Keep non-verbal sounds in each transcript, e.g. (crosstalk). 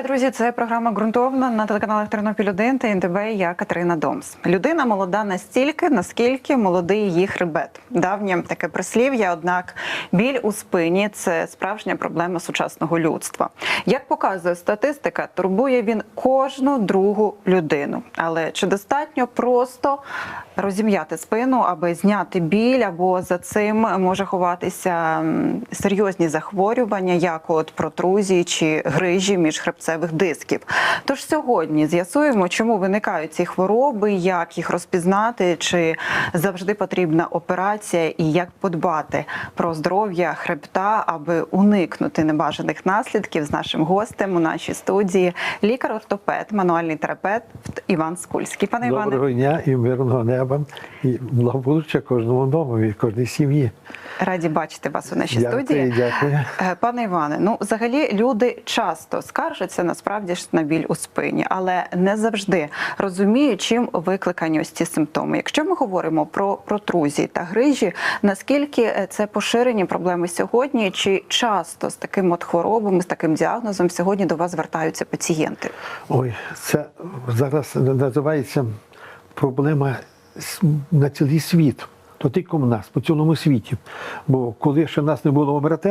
друзі, це програма ґрунтовна на телеканалах Тернопіль 1 та НТВ. Я Катерина Домс. Людина молода настільки, наскільки молодий її хребет. Давнє таке прислів'я. Однак біль у спині це справжня проблема сучасного людства. Як показує статистика, турбує він кожну другу людину. Але чи достатньо просто розім'яти спину, аби зняти біль, або за цим може ховатися серйозні захворювання, як от протрузії чи грижі міжхребцевих дисків. Тож сьогодні з'ясуємо, чому виникають ці хвороби, як їх розпізнати, чи завжди потрібна операція, і як подбати про здоров'я хребта, аби уникнути небажаних наслідків з нашим гостем у нашій студії лікар-ортопед, мануальний терапевт Іван Скульський. Пане Іване. Доброго дня і мирного неба, і благополуччя кожному домові, кожній сім'ї. Раді бачити вас у нашій Дякую, студії. дякую. Е, Пане Іване, ну взагалі люди часто скаржаться насправді ж на біль у спині, але не завжди розуміють, чим викликані ось ці симптоми. Якщо ми говоримо про протрузії та грижі, наскільки е, це поширені проблеми сьогодні, чи часто з таким от хворобами, з таким діагнозом сьогодні до вас звертаються пацієнти? Ой, це зараз називається проблема на цілий світ. То тільки в нас, по цілому світі. Бо коли ще нас не було МРТ,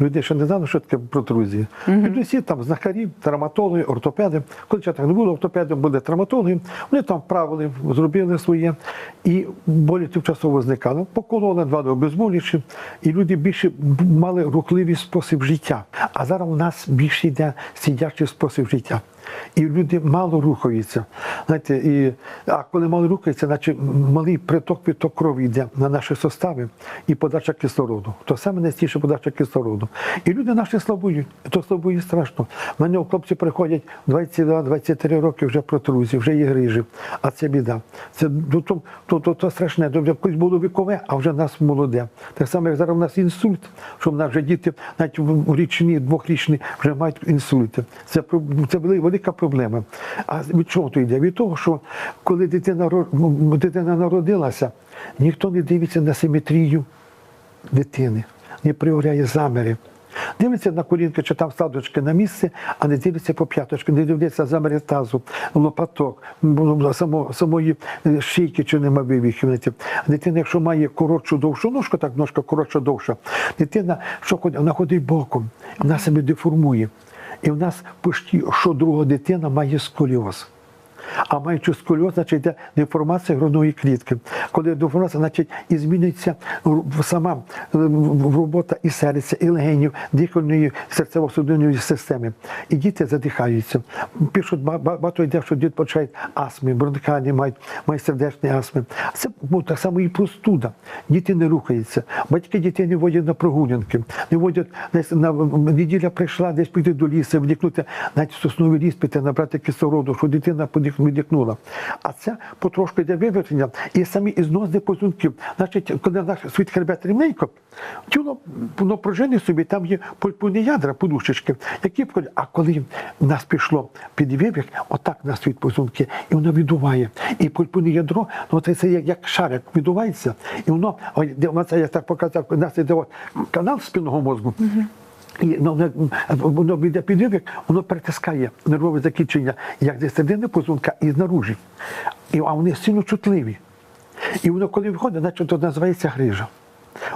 люди ще не знали, що таке протрузія. Люди всі там знахарі, травматологи, ортопеди. Коли чатах так не було ортопедом, були травматологи, вони там правили, зробили своє, і болі тимчасово зникали. Покололи два до обезболюючі, і люди більше мали рухливий спосіб життя. А зараз у нас більше йде сидячий спосіб життя. І люди мало рухаються. Знаєте, і, а коли мало рухаються, значить малий приток відток крові йде на наші сустави і подача кислороду. То саме найстіше подача кислороду. І люди наші слабують. То слабують страшно. У мене хлопці приходять 22-23 роки вже протрузії, вже є грижі. А це біда. Це ну, то, то, то, то страшне. То колись було вікове, а вже в нас молоде. Так само, як зараз у нас інсульт, що в нас вже діти, навіть в річні, двохрічні, вже мають інсульти. Це, це вели- велика проблема. А від чого то йде? Від того, що коли дитина, дитина народилася, ніхто не дивиться на симетрію дитини, не проявляє заміри. Дивиться на колінки, чи там складочки на місце, а не дивиться по п'яточки, не дивиться заміри тазу, лопаток, само, самої шийки, чи нема вивіхів. Дитина, якщо має коротшу довшу ножку, так ножка коротша довша, дитина, що вона ходить боком, вона себе деформує. І в нас почти що друга дитина має сколіоз. А маючи сколіоз, значить йде деформація грудної клітки. Коли деформація, значить і змінюється сама е, робота і серця, і легенів, дихальної серцево-судинної системи. І діти задихаються. Пишуть ба- ба- багато йде, що діти почають астми, бронхіальні мають, мають сердечні астми. Це ну, так само і простуда. Діти не рухаються. Батьки дітей не водять на прогулянки, не водять десь на неділя прийшла, десь піти до лісу, вдихнути, навіть в сосновий ліс піти, набрати кислороду, що дитина подих- віддихнула. А це потрошки йде вивертення і самі ізносні позвонків. Значить, коли наш світ хребет рівненько, тіло воно пружини собі, там є пульпульні ядра, подушечки, які входять. А коли нас пішло під вибіг, отак на світ позвонки, і воно віддуває. І пульпульне ядро, ну це, це як, шарик віддувається, і воно, де це я так показав, у нас іде от канал спинного мозку. І ну, воно, воно йде під вибіг, воно перетискає нервове закінчення як зі середини позвонка і знаружі. І, а вони сильно чутливі. І воно, коли виходить, значить, то називається грижа.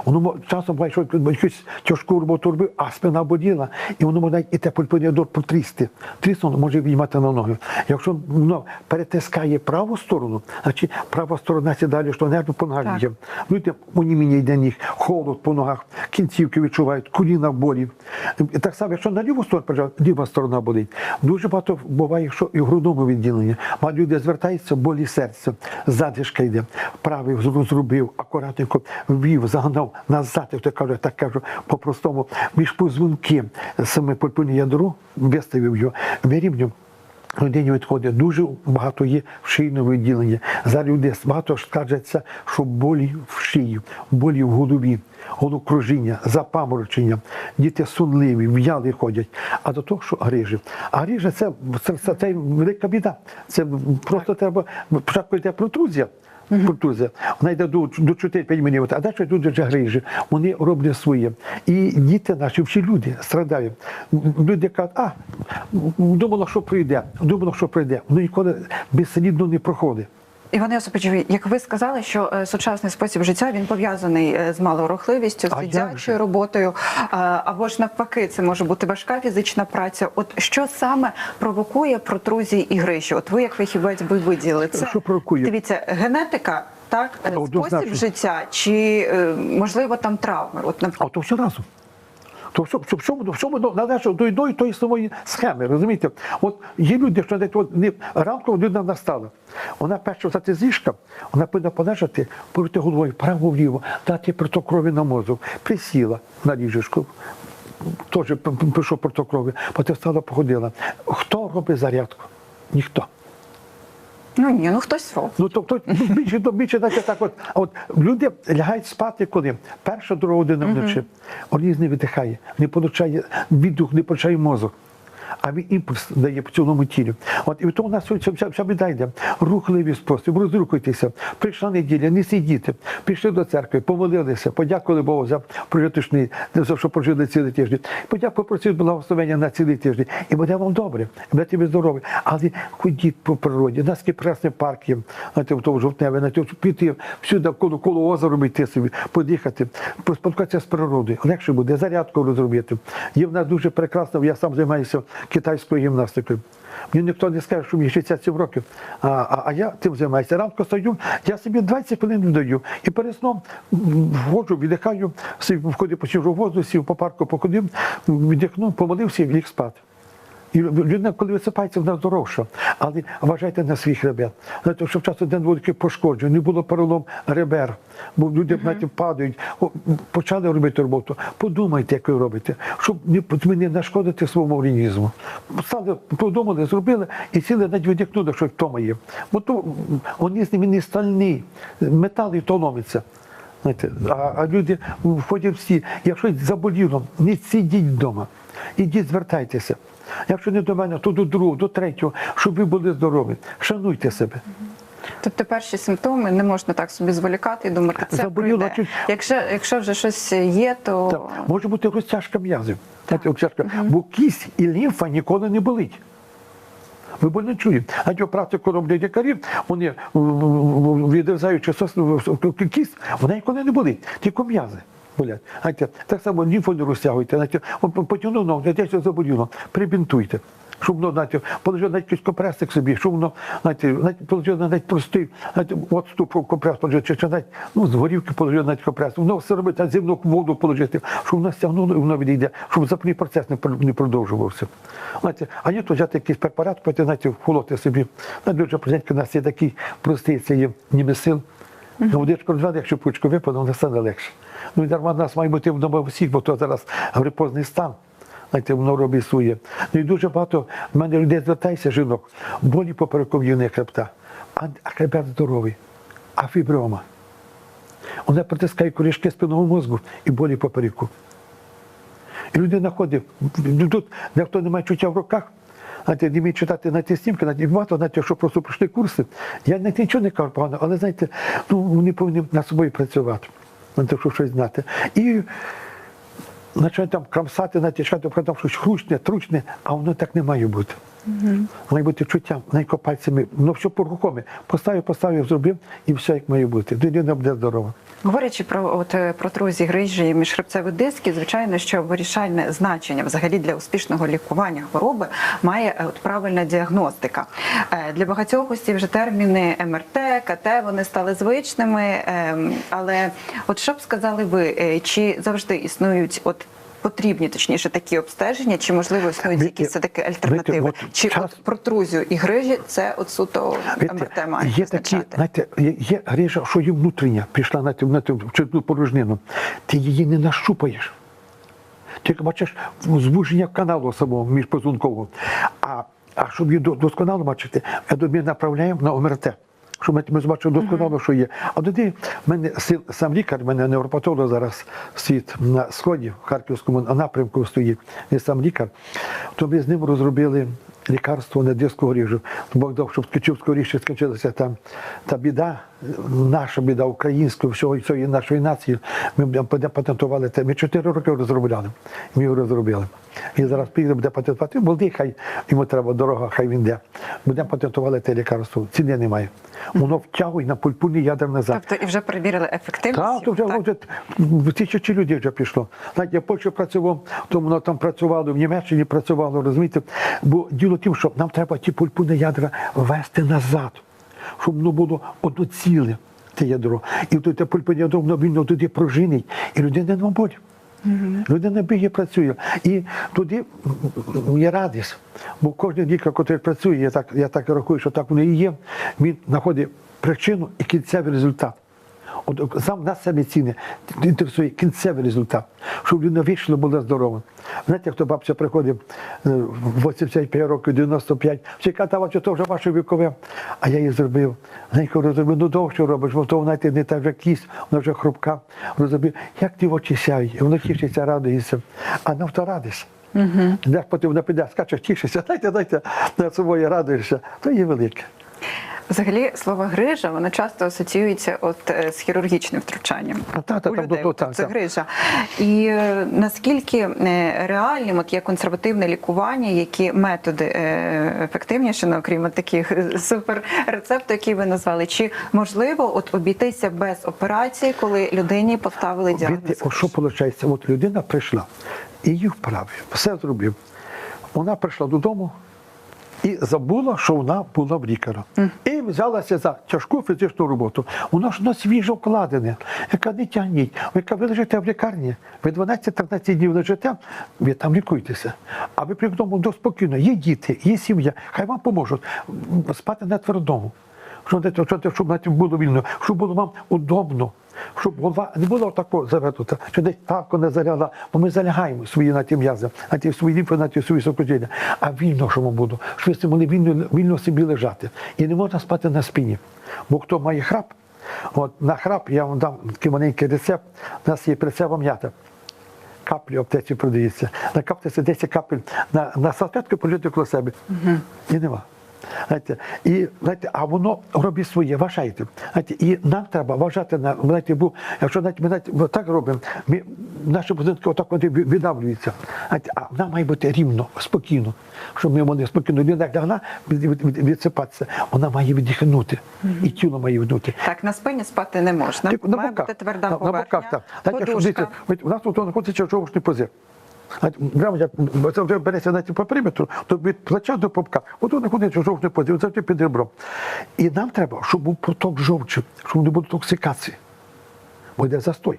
Воно часом буває, що якусь тяжку роботу робив, а спина боліла, і воно може і те пульпонідор потрісти. Трісно може віймати на ноги. Якщо воно перетискає праву сторону, значить права сторона сідає, що нерви понагріє. Люди оніміння йде ніг, холод по ногах, кінцівки відчувають, коліна болі. І так само, якщо на ліву сторону пережав, ліва сторона болить. Дуже багато буває, що і в грудному відділенні. Люди звертаються, болі серця, задишка йде. Правий зробив, акуратненько ввів, загнав назад, як то кажуть, так кажу, по-простому, між позвонки саме пульпульне ядро, виставив його, вирівнював. Людині відходить дуже багато є в шийному відділенні. Зараз люди багато скаржаться, що болі в шиї, болі в голові, головокружіння, запаморочення, діти сунливі, в'яли ходять. А до того, що грижі. А грижа це, це, це, це велика біда. Це просто треба спочатку йде протрузія. Протузія. Вона йде до, до 4-5 мм, а далі йдуть до грижі. Вони роблять своє. І діти наші, всі люди страдають. Люди кажуть, а думала, що прийде, думала, що прийде. Воно ніколи безслідно не проходить. Іване Осиповичу, як ви сказали, що е, сучасний спосіб життя він пов'язаний е, з малорухливістю, з дитячою роботою, або ж навпаки, це може бути важка фізична праця. От що саме провокує протрузії і грижі? От ви як фахівець би виділили це? Що провокує? Дивіться, генетика. Так, е, спосіб життя, чи е, можливо там травми? От А наприклад, все разом. То все, все, все належить до одної тої самої схеми, розумієте? От є люди, що навіть от, не, ранку людина настала. Вона перша взяти з ліжка, вона повинна полежати, повити головою вправо-вліво, дати приток крові на мозок, присіла на ліжечку, теж пішов приток крові, потім встала, походила. Хто робить зарядку? Ніхто. Ну ні, ну хтось свого. Ну тобто ну, (laughs) більше, то більше знаєте, так от, а от люди лягають спати, коли перша друга година вночі, організм не видихає, не получає віддух, не получає мозок. А він імпульс дає по цілому тілі. От і тому у нас вся, вся, вся біда йде. Рухливий спосіб, розрухуйтеся. Прийшла неділя, не сидіти. Пішли до церкви, помолилися, подякували Богу за прожиточний, за що прожили цілий тиждень. Подякували просити благословення на цілий тиждень. І буде вам добре, будете ви здорові. Але ходіть по природі. У нас є прекрасний парк в тому жовтневі, знаєте, от піти всюди коло, коло озера йти собі, подихати, поспілкуватися з природою. Легше буде, зарядку розробити. Є в нас дуже прекрасно, я сам займаюся китайською гімнастикою. Мені ніхто не скаже, що мені 67 років, а, а, а я тим займаюся. Ранку стою, я собі 20 хвилин даю. І перед сном входжу, віддихаю, собі входи посіжу в воздусі, по парку походив, віддихнув, помолився і ліг спати. І людина, коли висипається, вона здоровша. Але вважайте на свій хребет. Знаєте, щоб часто один був такий пошкоджений, не було перелом ребер, бо люди знаєте, падають, почали робити роботу. Подумайте, як ви робите, щоб не, не нашкодити своєму організму. Стали, подумали, зробили і сіли навіть віддихнули, що втома є. Бо то м, організм він не стальний, метал і то ломиться. Знаєте, а, а люди входять всі, якщо заболіло, не сидіть вдома. Ідіть, звертайтеся. Якщо не до мене, то до другого, до третього, щоб ви були здорові. Шануйте себе. Тобто перші симптоми не можна так собі зволікати і думати, це Заболіло, пройде. чи- Якщо, якщо вже щось є, то Так, може бути розтяжка м'язів. Розтяжка. Бо кість і лімфа ніколи не болить. Ви бо не чуєте. А ті практику роблять лікарі, вони відрізаючи кість, вона ніколи не болить, тільки м'язи. Болять. Знаєте, так само розтягуйте. Знаєте, от потягнув ногу, десь заболіло, прибінтуйте. Щоб воно, знаєте, положив навіть якийсь компресик собі, щоб воно, знаєте, навіть положив навіть простий, знаєте, от компрес положив, чи, чи навіть, ну, з горівки положив навіть компрес. Воно все робить, навіть зимну воду положити, щоб воно стягнуло і воно відійде, щоб запальний процес не, не продовжувався. Знаєте, а є то взяти якийсь препарат, потім, знаєте, вколоти собі. Навіть дуже президентка у нас є такий простий, це є німесил. Водичку розвели, якщо пучку випаде, воно стане легше. Ну і дарма нас має бути вдома всіх, бо то зараз грипозний стан. Знаєте, воно робить. Ну і дуже багато в мене людей звертається, жінок, болі попереков'їни хребта, а а хребет здоровий, а фіброма. Вона притискає корішки спинного мозку і болі попереку. І людина ходить, ну, тут ніхто не має чуття в руках, знаєте, не вміє читати на ті снімки, навіть багато, навіть якщо просто пройшли курси, я навіть нічого не кажу погано, але знаєте, ну, вони повинні над собою працювати, знаєте, щоб щось знати. І починають там крамсати, натішати, там щось хручне, тручне, а воно так не має бути. Має бути чуття, найко пальцями, ну все по-рухомі. Поставив, поставив, зробив, і все як має бути. Людина буде здорова. Говорячи про от е, протрузії грижі і міжхребцеві диски, звичайно, що вирішальне значення взагалі для успішного лікування хвороби має е, от правильна діагностика. Е, Для багатьох ось вже терміни МРТ, КТ вони стали звичними. ем, Але от що б сказали ви, чи завжди існують от Потрібні точніше такі обстеження, чи можливо існують якісь все таки альтернативи? знаєте, от чи час- от протрузію і грижі це от суто МРТ має є такі, знаєте, є, є грижа, що є внутрішня, пішла на, на ту порожнину. Ти її не нащупаєш. Тільки бачиш звуження каналу самого міжпозвонкового. А, а щоб її до- досконало бачити, я до направляємо на ОМРТ. Щоб ми, ми побачили досконало, що є. А тоді в мене сил- сам лікар, в мене невропатолог зараз світ на сході, в Харківському напрямку стоїть, не сам лікар, то ми з ним розробили лікарство на диску грижу. Бог дав, щоб скачив скоріше скінчилася там та біда наша біда української, всього всієї нашої нації. Ми будемо патентували те. Ми чотири роки розробляли. Ми його розробили. І зараз піде буде патентувати. Молодий, хай йому треба дорога, хай він йде. Будемо патентували те лікарство. Ціни немає. Воно втягує на пульпульний ядерний заряд. Тобто і вже перевірили ефективність. Так, то вже, вже тисячі людей вже пішло. Знаєте, я в Польщі працював, то воно там працювало, в Німеччині працювало, розумієте? Бо діло в тім, що нам треба ті пульпуни ядра вести назад, щоб воно було одноціле, те ядро. І тут те ядро, воно вільно туди пружинить, і людина не болі. Людина бігає, працює. І туди є радість. Бо кожен лікар, який працює, я так, я так рахую, що так воно і є, він знаходить причину і кінцевий результат. От сам нас самі ціни інтересує кінцевий результат, щоб людина вийшла, була здорова. Знаєте, хто бабця приходить е, 85 років, 95, всі казали, що то вже ваше вікове, а я її зробив. Знаєте, розробив, ну довше робиш, бо то знаєте, не так вже кість, вона вже хрупка. Розробив, як ти очі сяють, і воно тішиться, радується, а нам то радість. Угу. Як потім вона піде, скаче, тішиться, дайте, дайте, над собою радуєшся, то є велике. Взагалі слово грижа воно часто асоціюється от е, з хірургічним втручанням. А, та, та, У людей, ну, от так, це так. грижа. І е, наскільки е, реальним от є консервативне лікування, які методи ефективніші, ну, окрім таких супер рецепту, які ви назвали, чи можливо от обійтися без операції, коли людині поставили діагноз? О, що виходить? От людина прийшла, і її вправив, все зробив. Вона прийшла додому і забула, що вона була в лікаря. І взялася за тяжку фізичну роботу. Вона ж на свіжо вкладене, яка не тягніть, яка ви лежите в лікарні, ви 12-13 днів лежите, ви там лікуєтеся. А ви при тому до спокійно, є діти, є сім'я, хай вам поможуть спати на твердому. Щоб, було вільно, щоб було вам удобно, щоб голова не було такого завернута, що десь так не заляла, бо ми залягаємо свої на ті м'язи, на ті свої лімфи, на ті свої сокотілля. А вільно, що ми було, щоб ви могли вільно, вільно собі лежати. І не можна спати на спині. Бо хто має храп, от на храп я вам дам такий маленький рецепт, у нас є прицева м'ята. Каплі аптеці продається. На каплі 10 капель на, на салфетку полити коло себе. І нема. Знаєте, і, знаєте, а воно робить своє, вважайте. Знаєте, і нам треба вважати на знаєте, бо якщо знаєте, ми знаєте, ми так робимо, ми, наші будинки отак вони ві- видавлюються. Знаєте, а нам має бути рівно, спокійно. Щоб ми могли спокійно людина лягла від, від, від, відсипатися, вона має віддихнути. І тіло має віддихнути. Так, на спині спати не можна. Тільки на Має боках. бути тверда на, поверхня, на боках, так. Так, якщо подушка. дивіться, у нас тут знаходиться жовчний позив. Прямо як береться навіть по периметру, то від плеча до попка. От тут знаходиться жовчний позив, завжди під ребром. І нам треба, щоб був поток жовчі, щоб не було токсикації. Бо йде застой.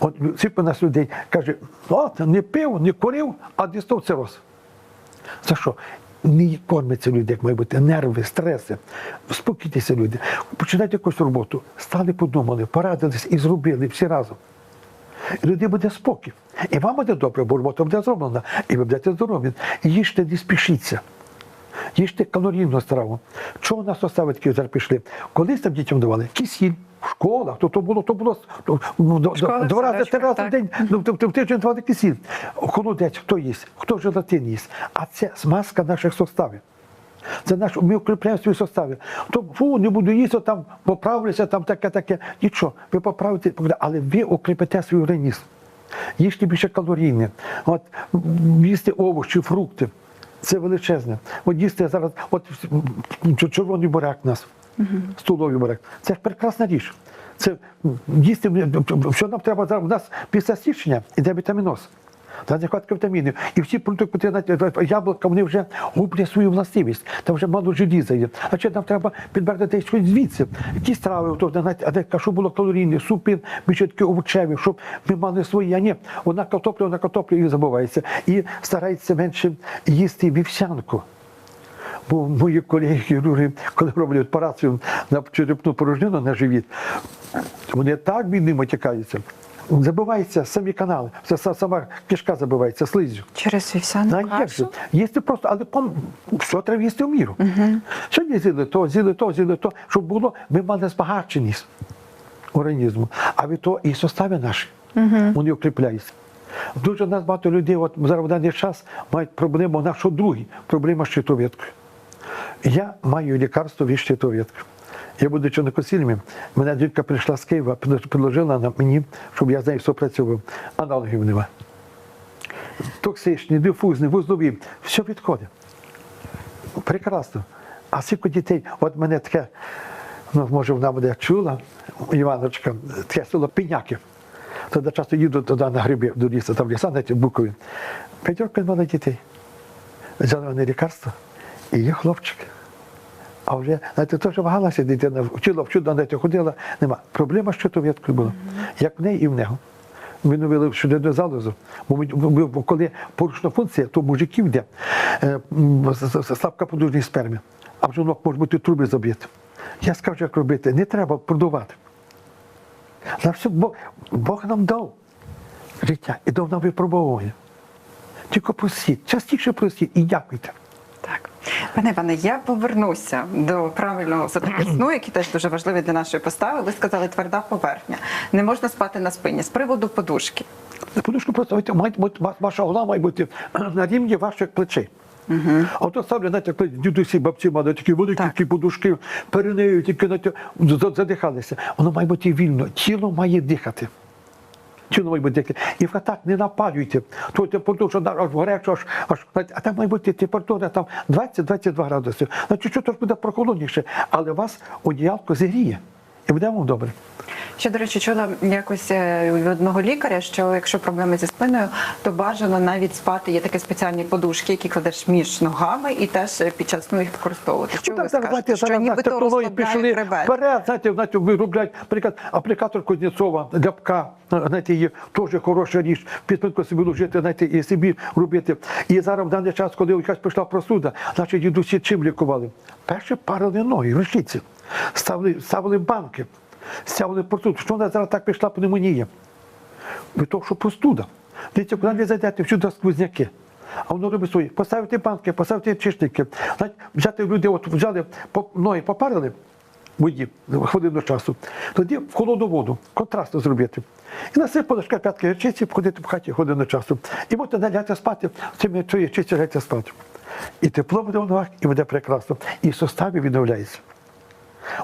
От всі у нас людей каже, от не пив, не курив, а дістав цироз. За що? Не кормиться люди, як має бути, нерви, стреси. Спокійтеся, люди. Починайте якусь роботу. Стали, подумали, порадились і зробили всі разом. І людей буде спокій. І вам буде добре, бо робота буде зроблена, і ви будете здорові. Їжте, не спішіться. Їжте калорійну страву. Чого нас оставить такі зараз пішли? Колись там дітям давали кисіль. В школах, то, то було, то було то, ну, до- Школи, два рази, три рази в день, ну, в, тиждень давали кисіль. Холодець, хто їсть, хто желатин їсть. А це смазка наших суставів. Це наш, ми укріпляємо свої сустави. То фу, не буду їсти, там поправлюся, там таке, таке. Нічого, ви поправите, але ви укріпите свій організм. Їжте більше калорійне. От їсти овочі, фрукти. Це величезне. От їсти зараз, от червоний буряк у нас, столовий буряк. Це ж прекрасна річ. Це їсти, що нам треба зараз? У нас після січня іде вітаміноз. Та нехватка вітамінів. І всі продукти, знаєте, яблука, вони вже гублять свою властивість. Там вже мало желіза є. Ще нам треба підбирати щось звідси. Якісь трави, щоб було калорійне, супи, більше овочеві, щоб ми мали свої. А ні, вона картопля, вона картопля і забувається. І старається менше їсти вівсянку. Бо мої колеги хірурги, коли роблять операцію на черепну порожнину на живіт, вони так від ним отікаються. Забиваються самі канали, сама кишка забивається слизю. Через вівсяну Ну, а кашу? Їсти просто, але пом... все треба їсти в міру. Сьогодні з'їли то, з'їли то, з'їли то, щоб було, ми мали збагаченість організму. А від того і сустави наші, вони укріпляються. Дуже нас багато людей, от зараз в даний час мають проблему, у нас що другі, проблема з щитовідкою. Я маю лікарство від щитовідки. Я будучи на консиліумі, мене жінка прийшла з Києва, предложила мені, щоб я з нею сопрацював. Аналогів нема. Токсичні, дифузні, вузлові, все підходить. Прекрасно. А скільки дітей, от мене таке, ну, може, вона буде чула, Іваночка, таке село Піняки. Тоді часто їду туди на гриби до лісу, там ліса, в Букові. П'ятерка мало дітей. Взяли вони лікарство, і є хлопчик. А вже, знаєте, теж вагалася дитина, вчила, вчила, знаєте, ходила, нема. Проблема з щитовідкою була. Як в неї і в нього. Відновили щоденну залозу. Бо, ми- бо- коли порушена функція, то мужиків йде е, слабка подужність спермі, а в жінок може бути труби забити. Я скажу, як робити, не треба продувати. На все Бог, Бог нам дав життя і дав нам випробовування. Тільки просіть, частіше просіть і дякуйте. Пане Іване, я повернуся до правильного сну, (clears throat) який теж дуже важливий для нашої постави. Ви сказали тверда поверхня. Не можна спати на спині. З приводу подушки. Подушку просто має бути- ваша голова має бути (clears throat) на рівні ваших плечей. А то ставлять, знаєте, коли дідусі, бабці мали такі великі Так. подушки, перенеють, тільки задихалися. Воно має бути вільно. Тіло має дихати. Тіло має бути дихати. І ви так не напалюйте. То температура, що аж гарячо, аж, аж, а там має бути температура там 20-22 градуси. Значить, що буде прохолодніше, але вас одіялко зігріє. І буде вам добре. Ще, до речі, чула якось е, від одного лікаря, що якщо проблеми зі спиною, то бажано навіть спати. Є такі спеціальні подушки, які кладеш між ногами, і теж е, під час сну їх використовувати. Що Ну, ви так, скажете? знаєте, Що нібито технології пішли хребет? вперед, знаєте, знаєте, виробляють, наприклад, аплікатор Кузнєцова, ляпка, знаєте, є теж хороша річ, підпинку собі ложити, знаєте, і собі робити. І зараз в даний час, коли якась пішла простуда, значить дідусі чим лікували? Перше парили ноги, рушниці, ставили, ставили банки, ставили простуду. Що в нас зараз так пішла пневмонія? Від того, що простуда. Дивіться, куди ви зайдете, всюди сквозняки. А воно робить свої. Поставити банки, поставити. Знаєте, взяти люди, от взяли, ноги попарили воді хвилину часу, тоді в холодну воду, контрастно зробити. І насипали п'ятки гірчиці, ходити в хаті годину часу. І можете наляти спати, цим цією чисті ляйте спати. І тепло буде в ногах, і буде прекрасно. І сустави відновляються.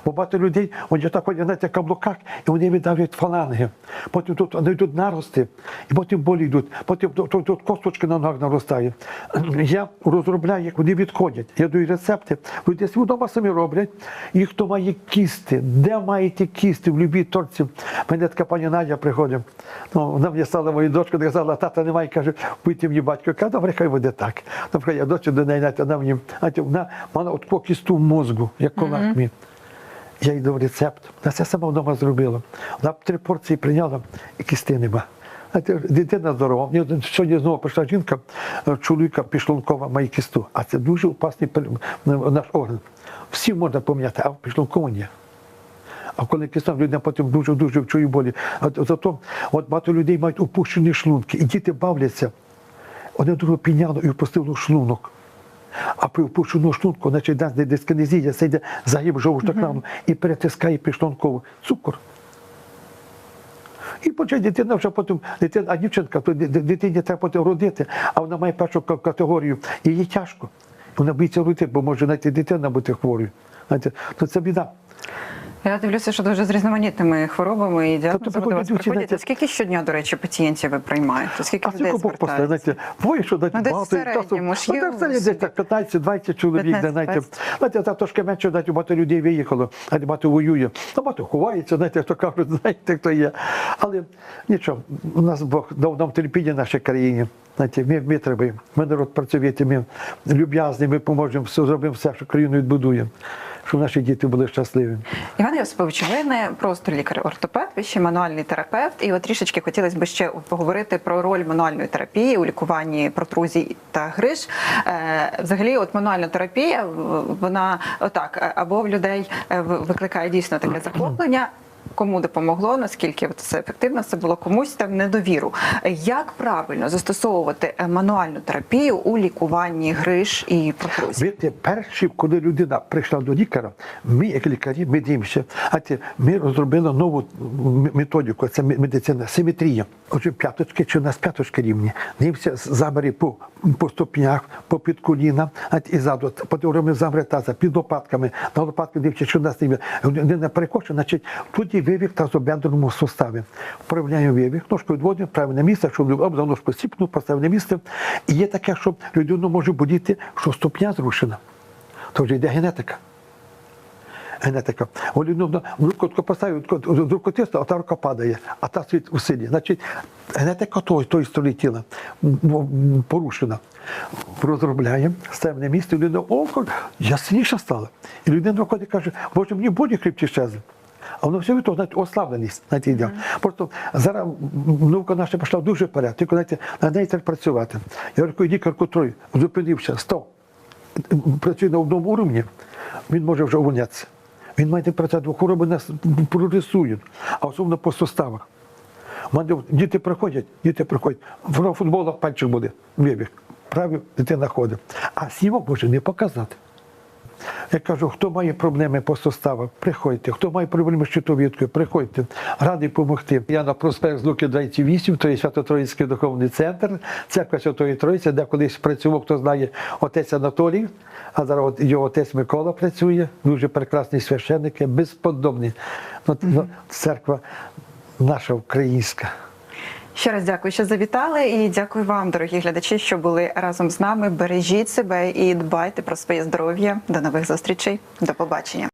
Бо багато людей, вони так ходять на цих каблуках, і вони видавлюють фаланги. Потім тут вони йдуть нарости, і потім болі йдуть, потім тут, тут, косточки на ногах наростають. (clears throat) Я розробляю, як вони відходять. Я даю рецепти. Люди вдома самі роблять. І хто має кісти, де маєте кісти, в любій торці. Мене така пані Надя приходить. Ну, вона мені стала моєю дочкою, сказала, тата немає, каже, будьте мені батько. Я кажу, добре, хай буде так. Наприклад, я дочу до неї, вона мені, знаєте, вона мала от кісту в мозку, як кулак мій. Я їй дав рецепт. Вона це сама вдома зробила. Вона три порції прийняла і кісти нема. Дитина здорова. Сьогодні знову прийшла жінка, е, чоловіка пішлункова має кісту. А це дуже опасний наш орган. Всі можна поміняти, а пішлункова ні. А коли киста, людина потім дуже-дуже чує болі. Зато от багато людей мають опущені шлунки, і діти бавляться. Один другого підняло і впустило шлунок. А при опущеному шлунку, значить, де дискінезія, йде загиб жовчного і перетискає піштонкову цукор. І почать дитина вже потім, дитина, а дівчинка, то ди- ди- дитині треба потім родити, а вона має першу категорію, і їй тяжко. Вона боїться родити, бо може навіть дитина бути хворою. Знаєте, то це біда. Я дивлюся, що дуже з різноманітними хворобами і діагнозами Тобто до вас приходять. Скільки щодня, до речі, пацієнтів ви приймаєте? Скільки А людей звертається? знаєте, буває, що знаєте, Ну, багато Ну, це є десь так 15-20 чоловік, де, 15-20. знаєте, знаєте, та трошки менше, знаєте, багато людей виїхало, а багато воює, та багато ховається, знаєте, хто кажуть, (laughs) знаєте, хто є. Але нічого, у нас Бог дав нам терпіння в нашій країні. Знаєте, ми, ми треба, ми народ працювати, ми люб'язні, ми поможемо, зробимо все, що країну відбудуємо, щоб наші діти були щасливі. Іван Йосипович, ви не просто лікар-ортопед, ви ще мануальний терапевт. І от трішечки хотілося б ще поговорити про роль мануальної терапії у лікуванні протрузій та гриж. Е, взагалі, от мануальна терапія, вона отак, е, або в людей е, викликає дійсно таке захоплення. Кому допомогло, наскільки це ефективно, це було комусь там недовіру. Як правильно застосовувати е, мануальну терапію у лікуванні гриж і протрузій? Ви перші, коли людина прийшла до лікаря, ми, як лікарі, ми дивимося. А ми розробили нову методику, це медицина, симетрія. Отже, п'яточки, чи у нас п'яточки рівні. Дивимося заміри по, по ступнях, по підколіна, а ті- і ззаду. Потім заміри таза, під лопатками. На лопатки дивимося, що у нас. Людина перекоче, значить, тут вивік тазобедреному суставі. Вправляємо вивік, ножку відводимо правильне місце, щоб об ножку сіпнув, поставив на місце. І є таке, що людину може боліти, що ступня зрушена. То йде генетика. Генетика. О, людину руку таку поставив, руку тисне, а та рука падає, а та світ у силі. Значить, генетика тої, тої сторони тіла порушена. Розробляємо, ставимо на місце, людина, о, ясніше стала. І людина виходить і каже, боже, мені болі хребті щезли. А воно все від того, знаєте, ослабленість знаєте, йде. Просто зараз наука наша пішла дуже вперед. Тільки знаєте, на неї треба працювати. Я говорю, лікар, котрий зупинився, став, працює на одному уровні, він може вже увольнятися. Він має працювати, бо хвороби нас прогресують, а особливо по суставах. У мене діти приходять, діти приходять, в футболах пальчик буде, вибіг. Правий дитина ходить. А сівок може не показати. Я кажу, хто має проблеми по суставах, приходьте. Хто має проблеми з щитовідкою, приходьте. Радий допомогти. Я на проспект Луки 28, то є Свято-Троїцький духовний центр, церква Святої Троїці, де колись працював, хто знає, отець Анатолій, а зараз його отець Микола працює, дуже прекрасний священник, безподобний. Ну, ну, церква наша українська. Ще раз дякую, що завітали, і дякую вам, дорогі глядачі, що були разом з нами. Бережіть себе і дбайте про своє здоров'я. До нових зустрічей. До побачення.